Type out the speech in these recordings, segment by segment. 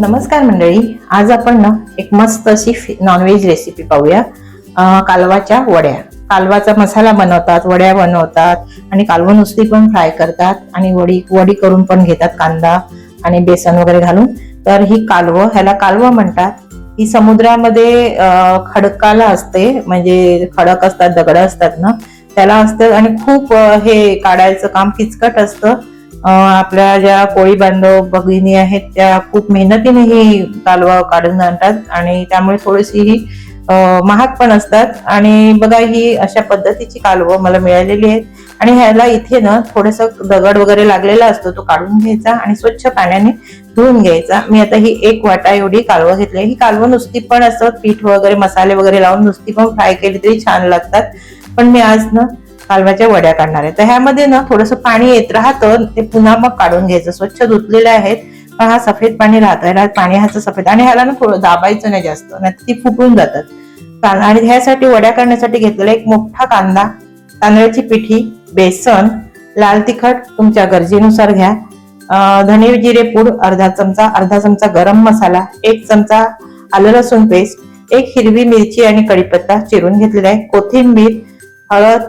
नमस्कार मंडळी आज आपण ना एक मस्त अशी नॉनव्हेज रेसिपी पाहूया. कालवाच्या वड्या. कालवाचा मसाला बनवतात वड्या बनवतात आणि कालवं नुसती पण फ्राय करतात आणि वडी वडी करून पण घेतात कांदा आणि बेसन वगैरे घालून. तर ही कालवं ह्याला कालवं म्हणतात. ही समुद्रामध्ये खडकाला असते म्हणजे खडक असतात दगड असतात ना त्याला असतं आणि खूप हे काढायचं काम किचकट असतं. आपल्या ज्या कोळी बांधव भगिनी आहेत त्या खूप मेहनतीने ही कालवा काढून आणतात आणि त्यामुळे थोडीशी ही महाग पण असतात. आणि बघा ही अशा पद्धतीची कालवं मला मिळालेली आहेत. आणि ह्याला इथे ना थोडस दगड वगैरे लागलेला असतो तो काढून घ्यायचा आणि स्वच्छ पाण्याने धुवून घ्यायचा. मी आता ही एक वाटा एवढी कालवं घेतली ही कालवं नुसती पण असं पीठ वगैरे मसाले वगैरे लावून नुसती पण फ्राय केली तरी छान लागतात. पण मी आज ना कालवाच्या वड्या काढणार आहे. तर ह्यामध्ये ना थोडंसं पाणी येत राहतं ते पुन्हा मग काढून घ्यायचं. स्वच्छ धुतलेले आहेत पण हा सफेद पाणी राहतं. ह्याला पाणी ह्याचं सफेद. आणि ह्याला ना थोडं दाबायचं नाही जास्त नाही ती फुटून जातात. आणि ह्यासाठी वड्या करण्यासाठी घेतलेला एक मोठा कांदा तांदळाची पिठी बेसन लाल तिखट तुमच्या गरजेनुसार घ्या. धने जिरे पूड अर्धा चमचा अर्धा चमचा गरम मसाला एक चमचा आलं लसूण पेस्ट एक हिरवी मिरची आणि कढीपत्ता चिरून घेतलेला आहे. कोथिंबीर हळद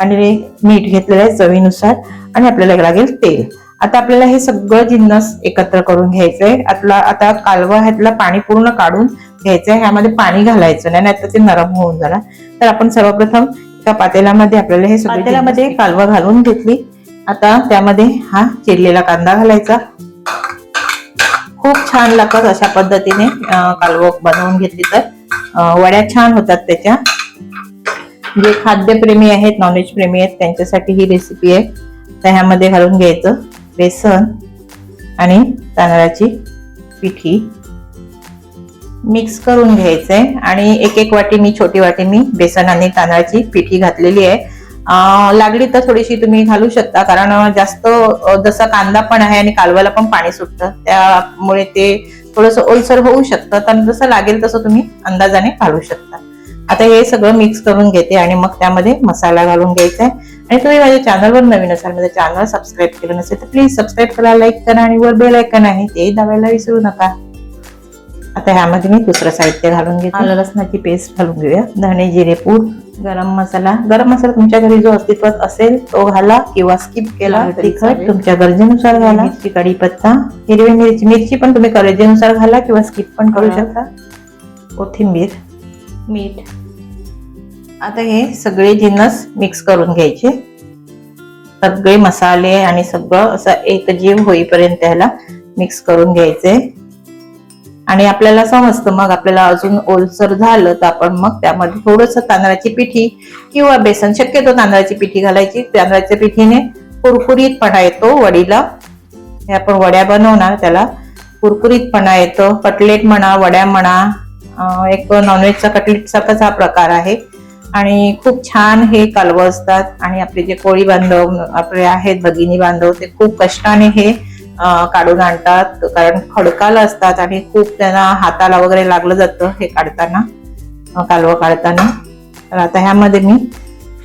आणि मीठ घेतलेलं आहे चवीनुसार आणि आपल्याला लागेल तेल. आता आपल्याला हे सगळं जिन्नस एकत्र करून घ्यायचंय. आपला आता कालवा ह्यातला पाणी पूर्ण काढून घ्यायचंय. ह्यामध्ये पाणी घालायचं नाही नाहीतर ते नरम होऊन जाणार. तर आपण सर्वप्रथम एका पातेल्यामध्ये आपल्याला हे पातेल्यामध्ये कालवा घालून घेतली. आता त्यामध्ये हा चिरलेला कांदा घालायचा. खूप छान लागतात अशा पद्धतीने कालवं बनवून घेतली तर. वड्या छान होतात त्याच्या. जे खाद्यप्रेमी आहेत नॉनव्हेज प्रेमी आहेत त्यांच्यासाठी ही रेसिपी आहे. तर ह्यामध्ये घालून घ्यायचं बेसन आणि तांदळाची पिठी. मिक्स करून घ्यायचं आहे आणि एक एक वाटी मी छोटी वाटी मी बेसन आणि तांदळाची पिठी घातलेली आहे. लागली तर थोडीशी तुम्ही घालू शकता कारण जास्त जसा कांदा पण आहे आणि कालवाला पण पाणी सुटतं त्यामुळे ते थोडंसं ओलसर होऊ शकतं तर जसं लागेल तसं तुम्ही अंदाजाने घालू शकता. आता हे सगळं मिक्स करून घेते आणि मग त्यामध्ये मसाला घालून घ्यायचा आहे. आणि तुम्ही माझ्या चॅनलवर नवीन असाल माझ्या चॅनल सबस्क्राईब केलं नसेल तर प्लीज सबस्क्राईब करा लाईक करा आणि वर बेल ऐकन आहे ते दाबायला विसरू नका. आता ह्यामध्ये मी दुसरं साहित्य घालून घेते. आलं लसणाची पेस्ट घालून घेऊया. धणे जिरे पूड गरम मसाला. गरम मसाला तुमच्या घरी जो अस्तित्वात असेल तो घाला किंवा स्किप केला तिखट तुमच्या गरजेनुसार घाला. मिरची कढीपत्ता हिरवी मिरची. मिरची पण तुम्ही गरजेनुसार घाला किंवा स्किप पण करू शकता. कोथिंबीर. मीठ. आता हे सगळे जिन्नस मिक्स करून घ्यायचे. सगळे मसाले आणि सगळं असं एकजीव होईपर्यंत त्याला मिक्स करून घ्यायचे. आणि आपल्याला समजतं मग आपल्याला अजून ओलसर झालं तर आपण मग त्यामध्ये थोडस तांदळाची पिठी किंवा बेसन शक्यतो तांदळाची पिठी घालायची. तांदळाच्या पिठीने कुरकुरीतपणा येतो वडीला. हे आपण वड्या बनवणार त्याला कुरकुरीतपणा येतो. कटलेट म्हणा वड्या म्हणा एक नॉनव्हेजचा कटलेट सारखाच हा प्रकार आहे. आणि खूप छान हे कालवं असतात आणि आपले जे कोळी बांधव आपले आहेत भगिनी बांधव ते खूप कष्टाने हे काढून आणतात. कारण खडकाला असतात आणि खूप त्यांना हाताला वगैरे लागलं जातं हे काढताना कालवं काढताना. तर आता ह्यामध्ये मी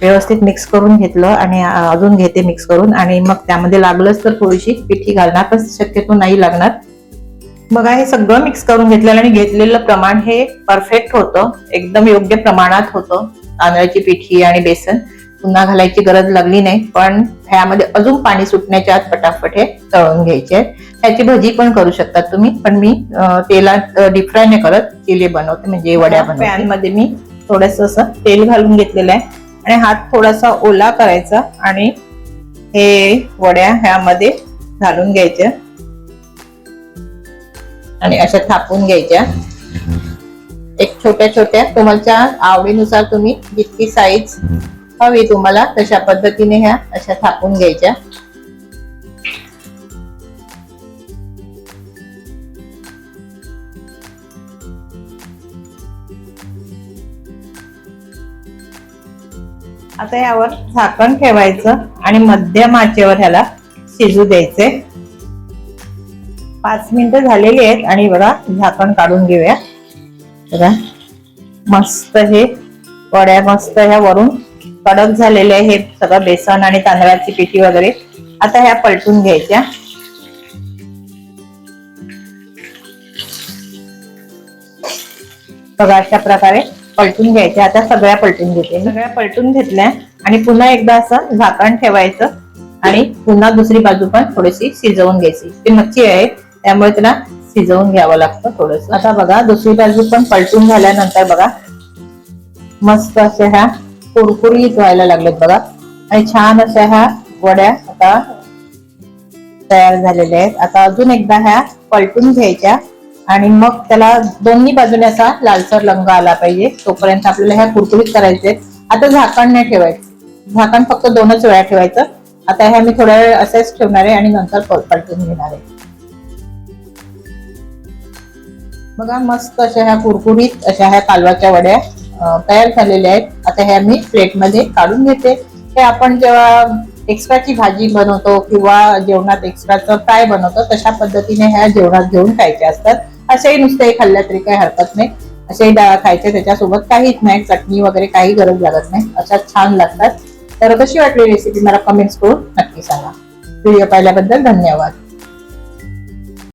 व्यवस्थित मिक्स करून घेतलं आणि अजून घेते मिक्स करून. आणि मग त्यामध्ये लागलंच तर थोडीशी पिठी घालणार पण शक्यतो नाही लागणार. बघा हे सगळं मिक्स करून घेतलेलं आणि घेतलेलं प्रमाण हे परफेक्ट होतं. एकदम योग्य प्रमाणात होतं. तांदळाची पिठी आणि बेसन पुन्हा घालायची गरज लागली नाही पण ह्यामध्ये अजून पाणी सुटण्याच्या आत पटापट हे तळून घ्यायचे आहेत. ह्याची भजी पण करू शकतात तुम्ही पण मी तेलात डीप फ्राय नाही करत चिले बनवते म्हणजे वड्या बनवते. पॅनमध्ये मी थोडस असं तेल घालून घेतलेलं आहे आणि हात थोडासा ओला करायचा आणि हे वड्या ह्यामध्ये घालून घ्यायच्या. आणि अशा थापून घ्यायच्या. एक छोट्या छोट्या तुमच्या आवडीनुसार तुम्ही जितकी साईज हवी तुम्हाला तशा पद्धतीने ह्या अशा थापून घ्यायच्या. आता यावर झाकण ठेवायचं आणि मध्यम आचेवर ह्याला शिजू द्यायचे. पाच मिनिटं झालेली आहेत आणि बघा झाकण काढून घेऊया. बघा. मस्त हे. वड्या मस्त ह्या वरून कडक झालेले हे सगळं बेसन आणि तांदळाची पिठी वगैरे. आता ह्या पलटून घ्यायच्या. बघा अशा प्रकारे पलटून घ्यायचे. आता सगळ्या पलटून घेते सगळ्या पलटून घेतल्या. आणि पुन्हा एकदा असं झाकण ठेवायचं. आणि पुन्हा दुसरी बाजू पण थोडीशी शिजवून घ्यायची. ती मच्छी आहे. त्यामुळे त्याला शिजवून घ्यावं लागतं थोडस. आता बघा दुसरी बाजू पण पलटून झाल्यानंतर बघा मस्त अशा ह्या कुरकुरीत व्हायला लागलेत बघा. आणि छान अशा ह्या वड्या आता तयार झालेल्या आहेत. आता अजून एकदा ह्या पलटून घ्यायच्या आणि मग त्याला दोन्ही बाजूने असा लालसर रंग आला पाहिजे. तोपर्यंत आपल्याला ह्या कुरकुरीत करायचे आता झाकण नाही ठेवायचं. झाकण फक्त दोनच वेळा ठेवायचं. आता ह्या मी थोड्या वेळ असेच ठेवणार आहे आणि नंतर पलटून घेणार आहे. बघा मस्त अशा ह्या कुरकुरीत अशा ह्या कालवाच्या वड्या तयार झालेल्या आहेत. आता ह्या मी प्लेटमध्ये काढून घेते. हे आपण जेव्हा एक्स्ट्राची भाजी बनवतो किंवा जेवणात एक्स्ट्राचं फ्राय बनवतो तशा पद्धतीने ह्या जेवणात घेऊन खायच्या असतात. असेही नुसते खाल्ल्या तरी काही हरकत नाही. असेही डाळ खायचे त्याच्यासोबत काहीच नाही. चटणी वगैरे काही गरज लागत नाही. अशा छान लागतात. तर कशी वाटली रेसिपी मला कमेंट्स करून नक्की सांगा. व्हिडिओ पाहिल्याबद्दल धन्यवाद.